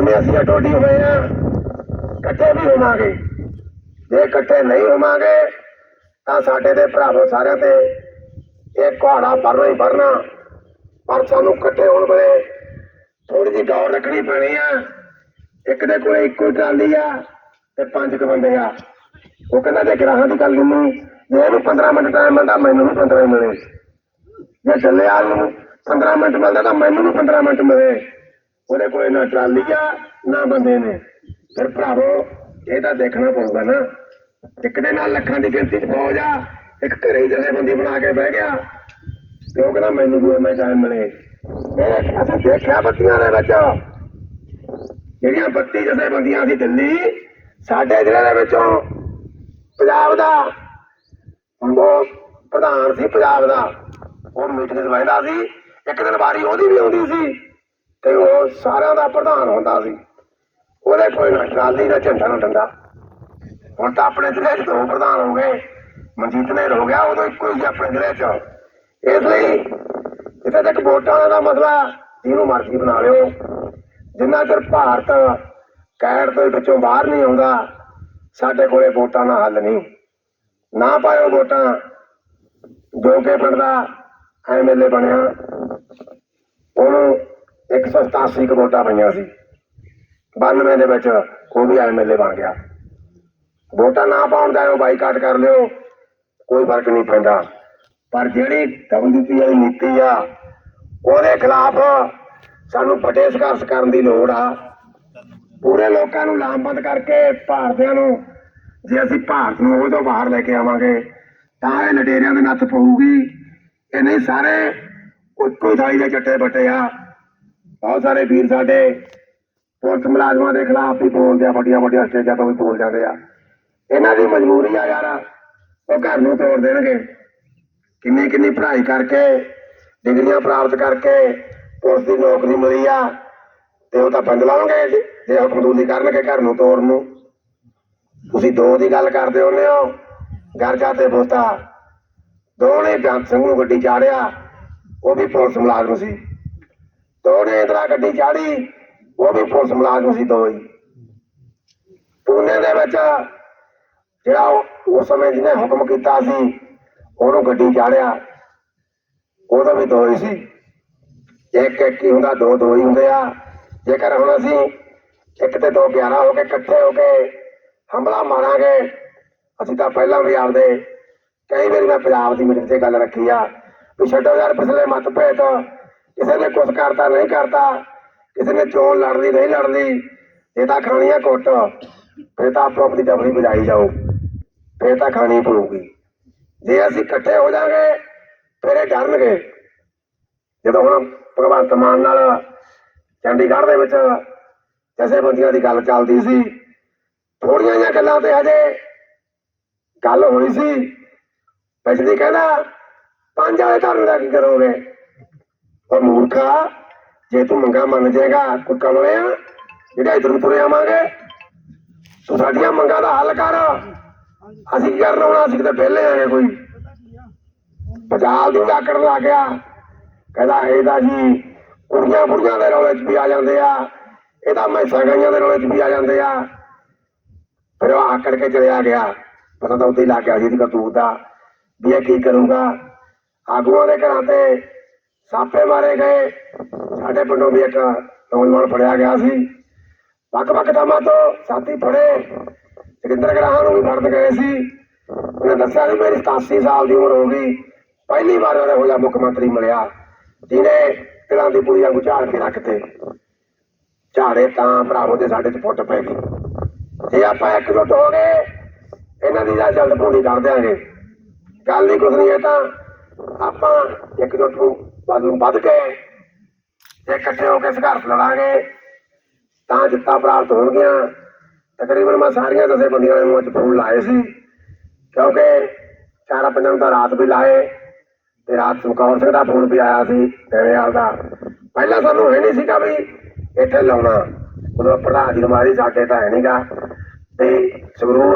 ਜਿਵੇਂ ਅਸੀਂ ਅਟੋਡੀ ਹੋਏ ਆ, ਇਕੱਠੇ ਵੀ ਹੋਵਾਂਗੇ। ਜੇ ਇਕੱਠੇ ਨਹੀਂ ਹੋਵਾਂਗੇ, ਤਾਂ ਸਾਡੇ ਦੇ ਭਰਾਵੋ ਸਾਰਿਆਂ ਤੇ ਇਹ ਘੋੜਾ ਭਰਨਾ ਹੀ ਭਰਨਾ ਪਰ ਸਾਨੂੰ ਇਕੱਠੇ ਹੋਣ ਵੇਲੇ ਥੋੜੀ ਜਿਹੀ ਗੌਰ ਰੱਖਣੀ ਪੈਣੀ ਆ। ਇੱਕ ਦੇ ਕੋਲੇ ਇੱਕੋ ਹੀ ਟਰਾਲੀ ਆ ਤੇ ਪੰਜ ਕੁ ਬੰਦੇ ਆ। ਉਹ ਕਹਿੰਦਾ, ਜੇ ਗ੍ਰਾਹਾਂ ਦੀ ਗੱਲ ਨੂੰ ਜੇ ਇਹਨੂੰ 15 ਮਿੰਟ ਟਾਈਮ ਮਿਲਦਾ, ਮੈਨੂੰ ਵੀ 15 ਮਿਲੇ। ਜੇ ਚੱਲੇ ਆ ਨੂੰ 15 ਮਿੰਟ ਮਿਲਦਾ, ਤਾਂ ਮੈਨੂੰ ਵੀ 15 ਮਿੰਟ ਮਿਲੇ। ਉਹਦੇ ਕੋਲੇ ਨਾ ਟਰਾਲੀ ਆ, ਨਾ ਬੰਦੇ ਨੇ। ਫਿਰ ਭਰਾਵੋ, ਇਹ ਤਾਂ ਦੇਖਣਾ ਪਊਗਾ ਨਾ। ਇੱਕ ਦੇ ਨਾਲ ਲੱਖਾਂ ਦੀ ਗਿਣਤੀ ਚ ਫੌਜ ਆ, ਇੱਕ ਘਰੇ ਹੀ ਜਥੇਬੰਦੀ ਬਣਾ ਕੇ ਬਹਿ ਗਿਆ। ਤੇ ਉਹ ਕਹਿੰਦਾ, ਮੈਨੂੰ ਵੀ ਮੈਂ ਟਾਈਮ ਮਿਲੇ। ਇਹ ਦੇਖਿਆ ਬੱਤੀਆਂ ਦੇ ਵਿੱਚ। ਜਿਹੜੀਆਂ 32 ਜਥੇਬੰਦੀਆਂ ਸੀ ਦਿੱਲੀ, ਸਾਡੇ ਜ਼ਿਲ੍ਹੇ ਦੇ ਵਿੱਚੋਂ ਪੰਜਾਬ ਦਾ ਉਹ ਪ੍ਰਧਾਨ ਸੀ ਪੰਜਾਬ ਦਾ, ਉਹ ਮੀਟਿੰਗ ਦਵਾਇਦਾ ਸੀ। ਇੱਕ ਦਿਨ ਵਾਰੀ ਉਹਦੀ ਵੀ ਆਉਂਦੀ ਸੀ। ਤੇ ਉਹ ਸਾਰਿਆਂ ਦਾ ਪ੍ਰਧਾਨ ਹੁੰਦਾ ਸੀ। ਉਹਦੇ ਕੋਈ ਨਾ ਟਰਾਲੀ ਦਾ ਝੰਡਾ ਨਾ ਡੰਡਾ। ਹੁਣ ਤਾਂ ਆਪਣੇ ਜ਼ਿਲ੍ਹੇ 'ਚ ਪ੍ਰਧਾਨ ਹੋ ਗਏ। ਮਨਜੀਤ ਨੇ ਹੋ ਗਿਆ, ਉਦੋਂ ਇੱਕੋ ਹੀ ਆਪਣੇ ਜ਼ਿਲ੍ਹੇ 'ਚ। ਇਸ ਲਈ ਜਿੱਥੇ ਤੱਕ ਵੋਟਾਂ ਦਾ ਮਸਲਾ ਜਿਹਨੂੰ ਮਰਜ਼ੀ ਬਣਾ ਲਿਓ। ਜਿੰਨਾ ਚਿਰ ਭਾਰਤ ਕੈਦ ਦੇ ਵਿੱਚੋਂ ਬਾਹਰ ਨਹੀਂ ਆਉਂਦਾ, ਸਾਡੇ ਕੋਲੇ ਵੋਟਾਂ ਦਾ ਹੱਲ ਨਹੀਂ। ਨਾ ਪਾਇਓ ਵੋਟਾਂ। ਜੋ ਕਿ ਪਿੰਡ ਦਾ ਐਮਐਲਏ ਬਣਿਆ। ਉਹਨੂੰ 187 ਕੁ ਵੋਟਾਂ ਪਈਆਂ ਸੀ। 92 ਦੇ ਵਿੱਚ ਉਹ ਵੀ ਐਮਐਲਏ ਬਣ ਗਿਆ। ਵੋਟਾਂ ਨਾ ਪਾਉਣ ਦਾ ਉਹ ਬਾਈਕਾਟ ਕਰ ਲਿਓ, ਕੋਈ ਫ਼ਰਕ ਨਹੀਂ ਪੈਂਦਾ। ਪਰ ਜਿਹੜੀ ਡਬਲਯੂਪੀ ਵਾਲੀ ਨੀਤੀ ਆ, ਉਹਦੇ ਖਿਲਾਫ ਸਾਨੂੰ ਫਟੇ ਸੰਘਰਸ਼ ਕਰਨ ਦੀ ਲੋੜ ਆ। ਪੂਰੇ ਲੋਕਾਂ ਨੂੰ ਲਾਮਬੰਦ ਕਰਕੇ ਭਾਰਤੀਆਂ ਨੂੰ, ਜੇ ਅਸੀਂ ਭਾਰਤ ਨੂੰ ਉਹ ਤੋਂ ਬਾਹਰ ਲੈ ਕੇ ਆਵਾਂਗੇ, ਤਾਂ ਇਹ ਲਡੇਰਿਆਂ ਦੇ ਨੱਥ ਪਊਗੀ। ਇਹ ਨਹੀਂ ਸਾਰੇ ਇੱਕੋ ਹੀ ਥਾਲੀ ਦੇ ਚੱਟੇ ਬੱਟੇ ਆ। ਬਹੁਤ ਸਾਰੇ ਵੀਰ ਸਾਡੇ ਪੁਲਿਸ ਮੁਲਾਜ਼ਮਾਂ ਦੇ ਖਿਲਾਫ ਵੀ ਬੋਲਦੇ ਆ, ਵੱਡੀਆਂ ਵੱਡੀਆਂ ਸਟੇਜਾਂ ਤੋਂ ਵੀ ਬੋਲ ਜਾਂਦੇ ਆ। ਇਹਨਾਂ ਦੀ ਮਜਬੂਰੀ ਆ ਯਾਰ, ਉਹ ਘਰ ਨੂੰ ਤੋੜ ਦੇਣਗੇ। ਕਿੰਨੀ ਕਿੰਨੀ ਪੜ੍ਹਾਈ ਕਰਕੇ, ਡਿਗਰੀਆਂ ਪ੍ਰਾਪਤ ਕਰਕੇ ਪੁਲਿਸ ਦੀ ਨੌਕਰੀ ਮਿਲੀ ਆ, ਤੇ ਉਹ ਤਾਂ ਬੰਦ ਲਾਉਂਗੇ, ਜੇ- ਉਹ ਕਬੂਲੀ ਕਰਨਗੇ ਘਰ ਨੂੰ ਤੋੜਨ ਨੂੰ। ਤੁਸੀਂ ਦੋ ਦੀ ਗੱਲ ਕਰਦੇ ਹੁੰਦੇ ਹੋ ਗਰਜਾ ਤੇ ਬੋਤਾ ਦੋ ਨੇ ਬੇਅੰਤ ਸਿੰਘ ਨੂੰ ਗੱਡੀ ਚਾੜਿਆ, ਉਹ ਵੀ ਪੁਲਿਸ ਮੁਲਾਜ਼ਮ ਸੀ। ਦੋ ਨੇ ਇੰਦਰਾ ਗੱਡੀ ਚਾੜੀ, ਉਹ ਵੀ ਪੁਲਿਸ ਮੁਲਾਜ਼ਮ ਸੀ ਦੋ ਹੀ ਪੂਨੇ ਦੇ ਵਿੱਚ ਜਿਹੜਾ ਉਸ ਸਮੇਂ ਜਿਹਨੇ ਹੁਕਮ ਕੀਤਾ ਸੀ, ਉਹਨੂੰ ਗੱਡੀ ਚਾੜਿਆ। ਉਹਦਾ ਵੀ ਦੋ ਹੀ ਸੀ। ਇੱਕ ਇੱਕ ਹੀ ਹੁੰਦਾ, ਦੋ ਦੋ ਹੀ ਹੁੰਦੇ ਆ। ਜੇਕਰ ਹੁਣ ਅਸੀਂ ਇੱਕ ਤੇ ਦੋ 11 ਹੋ ਕੇ, ਇਕੱਠੇ ਹੋ ਕੇ ਹਮਲਾ ਮਾਰਾਂਗੇ, ਅਸੀਂ ਤਾਂ ਪਹਿਲਾਂ ਵੀ ਆਪਦੇ ਕਈ ਵਾਰੀ ਮੈਂ ਪੰਜਾਬ ਦੀ ਮੀਟਿੰਗ ਤੇ ਗੱਲ ਰੱਖੀ ਆ, ਵੀ ਛੱਡੋ ਯਾਰ ਪਿਛਲੇ ਮਤਭੇਦ। ਕਿਸੇ ਨੇ ਕੁਝ ਕਰਤਾ, ਨਹੀਂ ਕਰਤਾ, ਕਿਸੇ ਨੇ ਚੋਣ ਲੜਨੀ, ਨਹੀਂ ਲੜਨੀ, ਇਹ ਤਾਂ ਖਾਣੀ ਆ ਕੁੱਟ, ਫਿਰ ਤਾਂ ਆਪੋ ਆਪਣੀ ਡਬਲੀ ਵਜਾਈ ਜਾਓ, ਫਿਰ ਤਾਂ ਖਾਣੀ ਪਊਗੀ। ਜੇ ਅਸੀਂ ਇਕੱਠੇ ਹੋ ਜਾਾਂਗੇ ਫਿਰ ਇਹ ਡਰਨਗੇ। ਜਦੋਂ ਹੁਣ ਭਗਵੰਤ ਮਾਨ ਨਾਲ ਚੰਡੀਗੜ੍ਹ ਦੇ ਵਿੱਚ ਜਥੇਬੰਦੀਆਂ ਦੀ ਗੱਲ ਚੱਲਦੀ ਸੀ ਥੋੜੀਆਂ ਜਿਹੀਆਂ ਗੱਲਾਂ ਤੇ ਹਜੇ ਗੱਲ ਹੋਈ ਸੀ। ਪਿਛਲੀ ਕਹਿੰਦਾ, ਪੰਜ ਵਾਲੇ ਧਰਮ ਦਾ ਕੀ ਕਰੋਗੇ? ਉਹ ਮੂਰਖਾ ਜੇ ਤੂੰ ਮੰਗਾ ਮੰਨ ਜਾਏਗਾ ਕੋਈ ਕਮਲਿਆ ਜਿਹੜਾ ਇਧਰ ਨੂੰ ਤੁਰੇ ਆਵਾਂਗੇ ਤੂੰ ਸਾਡੀਆਂ ਮੰਗਾਂ ਦਾ ਹੱਲ ਕਰ ਅਸੀਂ ਕੀ ਕਰਨ ਆਉਣਾ ਅਸੀਂ ਕਿਤੇ ਵਿਹਲੇ ਆਏ ਕੋਈ ਪਜਾਲ ਦੀ ਆਕੜ ਲੱਗ ਗਿਆ ਕਹਿੰਦਾ ਇਹਦਾ ਜੀ ਕੁੜੀਆਂ ਬੁੜੀਆਂ ਦੇ ਰੌਲੇ 'ਚ ਵੀ ਆ ਜਾਂਦੇ ਆ ਇਹਦਾ ਮੈਸਾਂ ਗਾਈਆਂ ਦੇ ਰੌਲੇ 'ਚ ਵੀ ਆ ਜਾਂਦੇ ਆ ਫਿਰ ਉਹ ਆਕੜ ਕੇ ਚਲਿਆ ਗਿਆ ਪਤਾ ਤਾਂ ਉੱਤੇ ਹੀ ਲੱਗ ਗਿਆ ਜੀ ਇਹਦੀ ਕਰਤੂਤ ਦਾ ਵੀ ਇਹ ਕੀ ਕਰੂਗਾ ਆਗੂਆਂ ਦੇ ਘਰਾਂ ਤੇ ਸਾਪੇ ਮਾਰੇ ਗਏ। ਸਾਡੇ ਪਿੰਡੋਂ ਵੀ ਇੱਕ ਨੌਜਵਾਨ ਫੜਿਆ ਗਿਆ ਸੀ। ਵੱਖ ਵੱਖ ਥਾਵਾਂ ਤੋਂ ਸਾਥੀ ਫੜੇ। ਜਗਿੰਦਰ ਗਰਾਹਾਂ ਨੂੰ ਵੀ ਫੜਨ ਗਏ ਸੀ। ਉਹਨੇ ਦੱਸਿਆ ਵੀ ਮੇਰੀ 87 ਸਾਲ ਦੀ ਉਮਰ ਹੋ ਗਈ। ਪਹਿਲੀ ਵਾਰ ਉਹਨੇ ਹੋਇਆ ਮੁੱਖ ਮੰਤਰੀ ਮਿਲਿਆ, ਜਿਹਨੇ ਤਿਲਾਂ ਦੀ ਪੁੜੀਆਂ ਨੂੰ ਝਾੜ ਕੇ ਰੱਖਤੇ। ਝਾੜੇ ਤਾਂ ਭਰਾਵੋ ਦੇ ਸਾਡੇ ਚ ਫੁੱਟ ਪੈ ਗਈ ਜੇ ਆਪਾਂ ਇਕਜੁੱਟ ਹੋ ਗਏ, ਇਹਨਾਂ ਦੀ ਜਾਂ ਜਲਦ ਪੂਰੀ ਕਰ ਦਿਆਂਗੇ। ਗੱਲ ਨਹੀਂ ਕੁਛ ਨਹੀਂ ਹੈ ਤਾਂ ਆਪਾਂ ਇਕਜੁੱਟ ਨੂੰ ਵੱਧ ਵੱਧ ਕੇ ਜੇ ਇਕੱਠੇ ਹੋ ਕੇ ਸੰਘਰਸ਼ ਲੜਾਂਗੇ, ਤਾਂ ਜਿੱਤਾਂ ਪ੍ਰਾਪਤ ਹੋਣਗੀਆਂ। ਤਕਰੀਬਨ ਮੈਂ ਸਾਰੀਆਂ ਜਥੇਬੰਦੀਆਂ ਨੂੰ ਅੱਜ ਫੋਨ ਲਾਏ ਸੀ, ਕਿਉਂਕਿ ਚਾਰਾਂ ਪੰਜਾਂ ਨੂੰ ਰਾਤ ਵੀ ਲਾਏ ਤੇ ਰਾਤ ਸੁਖੌਰ ਸਿੰਘ ਦਾ ਫੋਨ ਵੀ ਆਇਆ ਸੀ ਤੇਰੇ ਦਾ। ਪਹਿਲਾਂ ਸਾਨੂੰ ਇਹ ਨਹੀਂ ਸੀਗਾ ਵੀ ਇੱਥੇ ਲਾਉਣਾ। ਉਦੋਂ ਪ੍ਰਧਾਨ ਜੀ ਨੂੰ ਮਾਰੀ ਸਾਡੇ ਤਾਂ ਹੈ ਨਹੀਂਗਾ ਤੇ ਸਗਰੂ